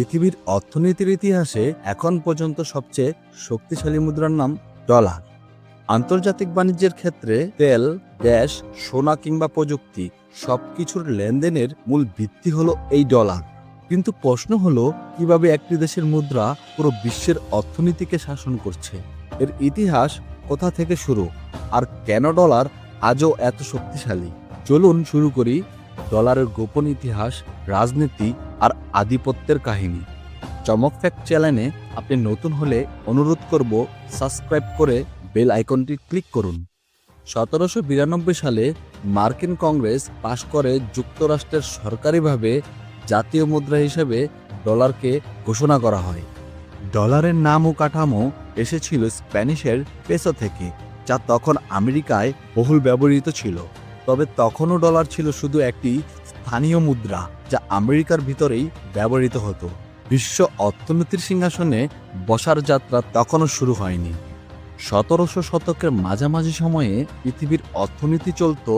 পৃথিবীর অর্থনীতির ইতিহাসে এখন পর্যন্ত সবচেয়ে শক্তিশালী মুদ্রার নাম ডলার। আন্তর্জাতিক বাণিজ্যের ক্ষেত্রে তেল, গ্যাস, সোনা কিংবা প্রযুক্তি সবকিছুর লেনদেনের মূল ভিত্তি হলো এই ডলার। কিন্তু প্রশ্ন হলো, কীভাবে একটি দেশের মুদ্রা পুরো বিশ্বের অর্থনীতিকে শাসন করছে? এর ইতিহাস কোথা থেকে শুরু? আর কেন ডলার আজও এত শক্তিশালী? চলুন শুরু করি ডলারের গোপন ইতিহাস, রাজনীতি আর আধিপত্যের কাহিনী। চমক ফ্যাক্ট চ্যানেলে আপনি নতুন হলে অনুরোধ করব সাবস্ক্রাইব করে বেল আইকনটি ক্লিক করুন। সতেরোশো বিরানব্বই সালে মার্কিন কংগ্রেস পাশ করে যুক্তরাষ্ট্রের সরকারিভাবে জাতীয় মুদ্রা হিসেবে ডলারকে ঘোষণা করা হয়। ডলারের নাম ও কাঠামো এসেছিল স্প্যানিশের পেসো থেকে, যা তখন আমেরিকায় বহুল ব্যবহৃত ছিল। তবে তখনও ডলার ছিল শুধু একটি স্থানীয় মুদ্রা যা আমেরিকার ভিতরেই ব্যবহৃত হতো। বিশ্ব অর্থনীতির সিংহাসনে বসার যাত্রা তখনও শুরু হয়নি। সতেরোশো শতকের মাঝামাঝি সময়ে পৃথিবীর অর্থনীতি চলত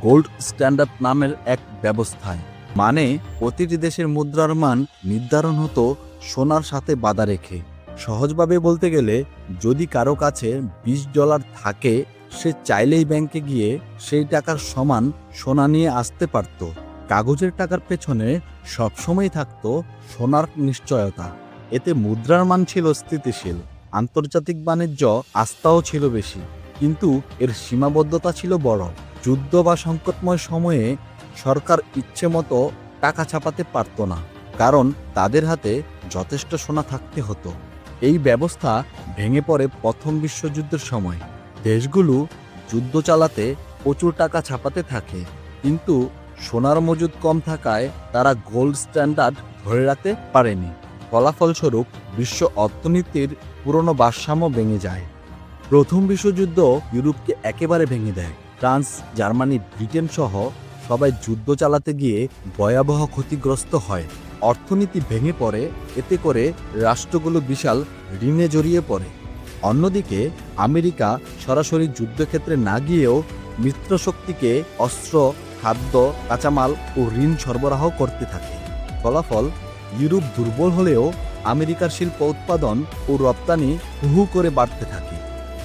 গোল্ড স্ট্যান্ডার্ড নামের এক ব্যবস্থায়। মানে প্রতিটি দেশের মুদ্রার মান নির্ধারণ হতো সোনার সাথে বাধা রেখে। সহজভাবে বলতে গেলে, যদি কারও কাছে বিশ ডলার থাকে, সে চাইলেই ব্যাংকে গিয়ে সেই টাকার সমান সোনা নিয়ে আসতে পারত। কাগজের টাকার পেছনে সবসময় থাকতো সোনার নিশ্চয়তা। এতে মুদ্রার মান ছিল স্থিতিশীল, আন্তর্জাতিক বাণিজ্য আস্থাও ছিল বেশি, কিন্তু এর সীমাবদ্ধতা ছিল বড়। যুদ্ধ বা সংকটময় সময়ে সরকার ইচ্ছে মতো টাকা ছাপাতে পারত না, কারণ তাদের হাতে যথেষ্ট সোনা থাকতে হতো। এই ব্যবস্থা ভেঙে পড়ে প্রথম বিশ্বযুদ্ধের সময়। দেশগুলো যুদ্ধ চালাতে প্রচুর টাকা ছাপাতে থাকে, কিন্তু সোনার মজুদ কম থাকায় তারা গোল্ড স্ট্যান্ডার্ড ধরে রাখতে পারেনি। ফলাফলস্বরূপ বিশ্ব অর্থনীতির পুরনো ভারসাম্য ভেঙে যায়। প্রথম বিশ্বযুদ্ধ ইউরোপকে একেবারে ভেঙে দেয়। ফ্রান্স, জার্মানি, ব্রিটেন সহ সবাই যুদ্ধ চালাতে গিয়ে ভয়াবহ ক্ষতিগ্রস্ত হয়। অর্থনীতি ভেঙে পড়ে, এতে করে রাষ্ট্রগুলো বিশাল ঋণে জড়িয়ে পড়ে। অন্যদিকে, আমেরিকা সরাসরি যুদ্ধক্ষেত্রে না গিয়েও মিত্রশক্তিকে অস্ত্র খাদ্য, কাঁচামাল ও ঋণ সরবরাহ করতে থাকে। ফলাফল ইউরোপ দুর্বল হলেও আমেরিকার শিল্প উৎপাদন ও রপ্তানি হুহু করে বাড়তে থাকে।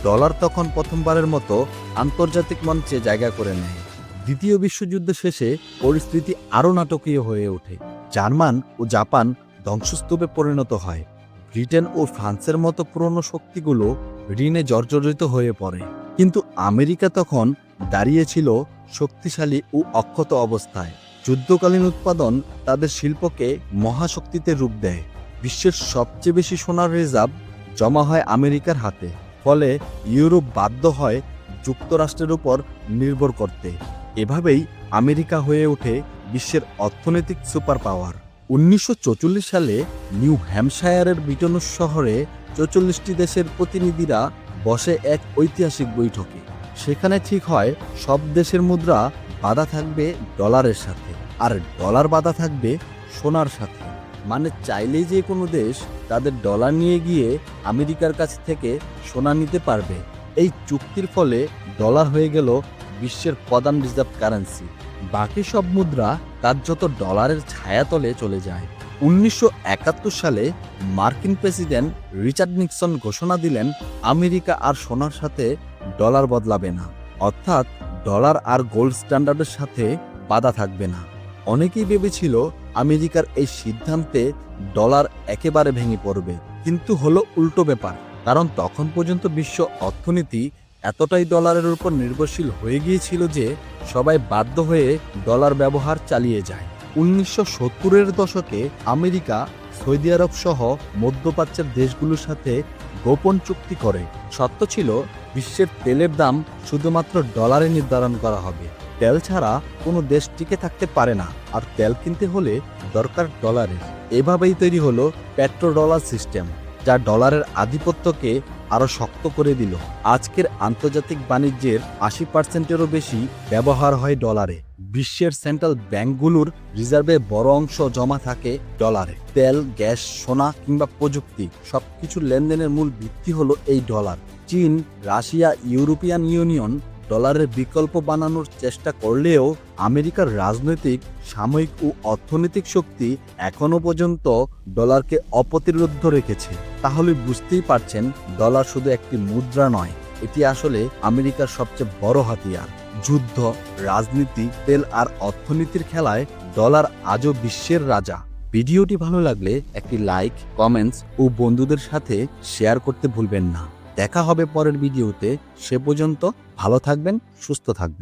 ডলার তখন প্রথমবারের মতো আন্তর্জাতিক মঞ্চে জায়গা করে নেয়। দ্বিতীয় বিশ্বযুদ্ধ শেষে পরিস্থিতি আরও নাটকীয় হয়ে ওঠে। জার্মান ও জাপান ধ্বংসস্তূপে পরিণত হয়। ব্রিটেন ও ফ্রান্সের মতো পুরনো শক্তিগুলো ঋণে জর্জরিত হয়ে পড়ে। কিন্তু আমেরিকা তখন দাঁড়িয়েছিল শক্তিশালী ও অক্ষত অবস্থায়। যুদ্ধকালীন উৎপাদন তাদের শিল্পকে মহাশক্তিতে রূপ দেয়। বিশ্বের সবচেয়ে বেশি সোনার রিজার্ভ জমা হয় আমেরিকার হাতে, ফলে ইউরোপ বাধ্য হয় যুক্তরাষ্ট্রের উপর নির্ভর করতে। এভাবেই আমেরিকা হয়ে ওঠে বিশ্বের অর্থনৈতিক সুপার পাওয়ার উনিশশো সালে নিউ হ্যাম্পশায়ারের বিটনুস শহরে চৌচল্লিশটি দেশের প্রতিনিধিরা বসে এক ঐতিহাসিক বৈঠকে। সেখানে ঠিক হয়, সব দেশের মুদ্রা বাধা থাকবে ডলারের সাথে। আর ডলার বাধা থাকবে সোনার সাথে। মানে চাইলেই যে কোনো দেশ তাদের ডলার নিয়ে গিয়ে আমেরিকার কাছ থেকে সোনা নিতে পারবে। এই চুক্তির ফলে ডলার হয়ে গেল বিশ্বের প্রধান রিজার্ভ কারেন্সি। বাকি সব মুদ্রা কার্যত ডলারের ছায়াতলে চলে যায়। উনিশশো একাত্তর সালে মার্কিন প্রেসিডেন্ট রিচার্ড নিক্সন ঘোষণা দিলেন, আমেরিকা আর সোনার সাথে ডলার বদলাবে না। অর্থাৎ ডলার আর গোল্ড স্ট্যান্ডার্ডের সাথে বাধা থাকবে না। অনেকেই ভেবেছিল আমেরিকার এই সিদ্ধান্তে ডলার একেবারে ভেঙে পড়বে। কিন্তু হলো উল্টো ব্যাপার। কারণ তখন পর্যন্ত বিশ্ব অর্থনীতি এতটাই ডলারের উপর নির্ভরশীল হয়ে গিয়েছিল যে সবাই বাধ্য হয়ে ডলার ব্যবহার চালিয়ে যায়। উনিশশো সত্তরের দশকে আমেরিকা সৌদি আরব সহ মধ্যপ্রাচ্যের দেশগুলোর সাথে গোপন চুক্তি করে। সত্য ছিল, বিশ্বের তেলের দাম শুধুমাত্র ডলারে নির্ধারণ করা হবে। তেল ছাড়া কোনো দেশ টিকে থাকতে পারে না, আর তেল কিনতে হলে দরকার ডলারের। এভাবেই তৈরি হলো পেট্রো ডলার সিস্টেম, যা ডলারের আধিপত্যকে আরও শক্ত করে দিল। আজকের আন্তর্জাতিক বাণিজ্যের আশি পার্সেন্টেরও বেশি ব্যবহার হয় ডলারে। বিশ্বের সেন্ট্রাল ব্যাংকগুলোর রিজার্ভে বড় অংশ জমা থাকে ডলারে। তেল, গ্যাস, সোনা কিংবা প্রযুক্তি, সবকিছু লেনদেনের মূল ভিত্তি হলো এই ডলার। চীন, রাশিয়া, ইউরোপিয়ান ইউনিয়ন ডলারের বিকল্প বানানোর চেষ্টা করলেও আমেরিকার রাজনৈতিক, সাময়িক ও অর্থনৈতিক শক্তি এখনও পর্যন্ত ডলারকে অপ্রতিরোধ্য রেখেছে। তাহলে বুঝতেই পারছেন, ডলার শুধু একটি মুদ্রা নয়, এটি আসলে আমেরিকার সবচেয়ে বড় হাতিয়ার। যুদ্ধ, রাজনীতি, তেল আর অর্থনীতির খেলায় ডলার আজও বিশ্বের রাজা। ভিডিওটি ভালো লাগলে একটি লাইক, কমেন্টস ও বন্ধুদের সাথে শেয়ার করতে ভুলবেন না। দেখা হবে পরের ভিডিওতে। সে পর্যন্ত ভালো থাকবেন সুস্থ থাকবেন।